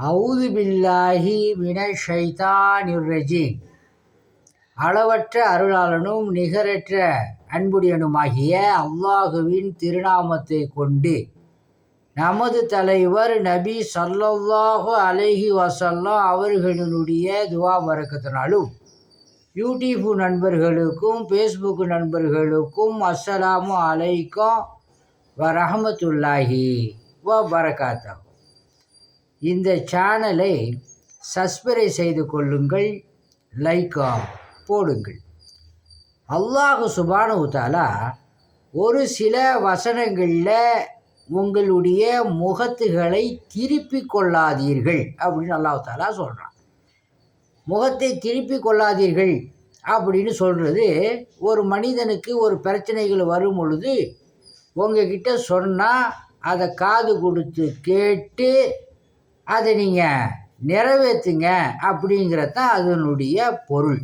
அவுது பில்லாஹி மின ஷைத்தானிர் ரஜீம். அளவற்ற அருளாளனும் நிகரற்ற அன்புடையனுமாகிய அல்லாஹுவின் திருநாமத்தை கொண்டு நமது தலைவர் நபி சல்லல்லாஹு அலஹி வசல்லம் அவர்களினுடைய துவா மறக்கத்தினாலும் யூடியூப் நண்பர்களுக்கும் ஃபேஸ்புக் நண்பர்களுக்கும் அஸ்ஸலாமு அலைக்கும் வரஹமத்துல்லாஹி வ பரகாத்தா இந்த சேனலை சப்ஸ்கிரைப் செய்து கொள்ளுங்கள் லைக்கா போடுங்கள். அல்லாஹு சுபானு ஒரு சில வசனங்களில் உங்களுடைய முகத்துகளை திருப்பி கொள்ளாதீர்கள் அப்படின்னு அல்லாஹு தாலா சொல்கிறான் முகத்தை திருப்பி கொள்ளாதீர்கள் அப்படின்னு சொல்கிறது ஒரு மனிதனுக்கு ஒரு பிரச்சனைகள் வரும் பொழுது உங்ககிட்ட சொன்னால் அதை காது கொடுத்து கேட்டு அதை நீங்கள் நிறைவேற்றுங்க அப்படிங்கிறது தான் அதனுடைய பொருள்.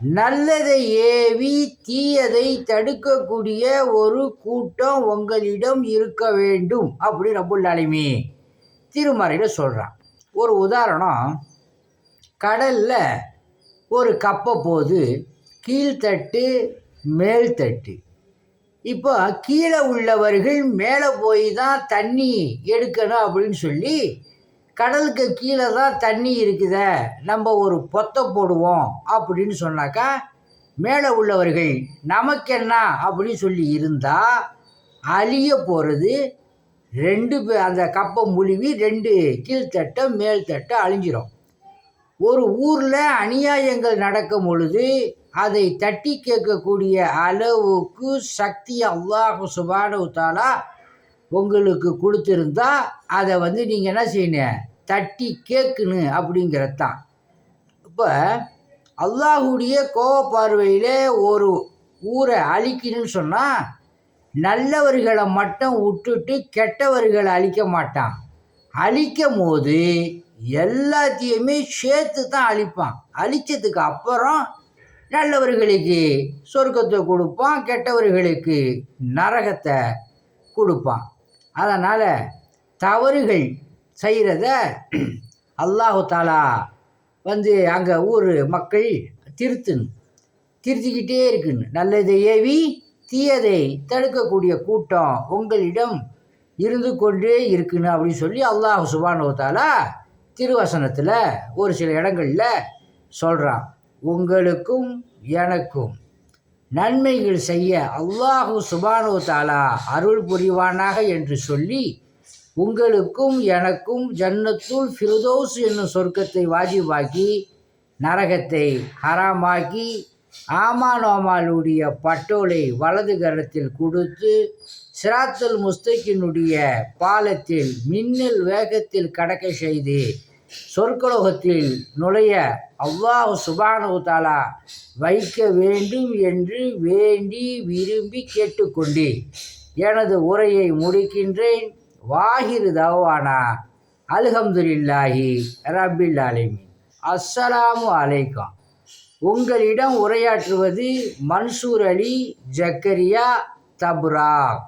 நல்லதை ஏவி தீயதை தடுக்கக்கூடிய ஒரு கூட்டம் உங்களிடம் இருக்க வேண்டும் அப்படி ரபுல் அலிமி திருமறையில் சொல்கிறான் ஒரு உதாரணம் கடலில் ஒரு கப்பை போது கீழ்த்தட்டு மேல்தட்டு இப்போ கீழே உள்ளவர்கள் மேலே போய் தான் தண்ணி எடுக்கணும் அப்படின்னு சொல்லி கடலுக்கு கீழே தான் தண்ணி இருக்குத நம்ம ஒரு பொத்தை போடுவோம் அப்படின்னு சொன்னாக்கா மேலே உள்ளவர்கள் நமக்கென்ன அப்படின்னு சொல்லி இருந்தால் அழிய போகிறது ரெண்டு அந்த கப்பை முழுவி ரெண்டு கீழ்த்தட்டை மேல்தட்டை அழிஞ்சிரும். ஒரு ஊரில் அநியாயங்கள் நடக்கும் பொழுது அதை தட்டி கேட்கக்கூடிய அளவுக்கு சக்தி அல்லாஹு சுபானு தாலா உங்களுக்கு கொடுத்துருந்தா அதை வந்து நீங்கள் என்ன செய்யணும்? தட்டி கேட்கணும் அப்படிங்கிறது தான் இப்போ அல்லாஹுடைய கோவ பார்வையில் ஒரு ஊரை அழிக்கணும்னு சொன்னால் நல்லவர்களை மட்டும் விட்டுட்டு கெட்டவர்களை அழிக்க மாட்டான். அழிக்கும் போது எல்லாத்தையுமே சேர்த்து தான் அழிப்பான். அழித்ததுக்கு அப்புறம் நல்லவர்களுக்கு சொர்க்கத்தை கொடுப்பான் கெட்டவர்களுக்கு நரகத்தை கொடுப்பான். அதனால் தவறுகள் செய்கிறத அல்லாஹு தாலா வந்து அங்கே ஊர் மக்கள் திருத்தணும். திருத்திக்கிட்டே இருக்குன்னு. நல்லதை ஏவி தீயதை தடுக்கக்கூடிய கூட்டம் உங்களிடம் இருந்து கொண்டே இருக்குன்னு அப்படின்னு சொல்லி அல்லாஹ் சுபானுவத்தாலா திருவசனத்தில் ஒரு சில இடங்களில் சொல்கிறான் உங்களுக்கும் எனக்கும் நன்மைகள் செய்ய அல்லாஹு சுபானு தாலா அருள் புரிவானாக என்று சொல்லி உங்களுக்கும் எனக்கும் ஜன்னத்துல் ஃபிருதோஸ் என்னும் சொர்க்கத்தை வாஜிபாக்கி நரகத்தை ஹராமாக்கி ஆமானோமாலுடைய பட்டோலை வலது கரத்தில் கொடுத்து சிராத்துல் முஸ்தகினுடைய பாலத்தில் மின்னல் வேகத்தில் கடக்க செய்து சொர்க்கலோகத்தில் நுழைய அவ்வாஹ் சுபானு தாலா வைக்க வேண்டும் என்று வேண்டி விரும்பி கேட்டுக்கொண்டேன். எனது உரையை முடிக்கின்றேன். வாகிரு தவானா. அல்ஹம்துலில்லாஹி ரபில் அலைமின் அஸ்ஸலாமு அலைக்கம். உங்களிடம் உரையாற்றுவது மன்சூர் அலி ஜக்கரியா தப்ரா.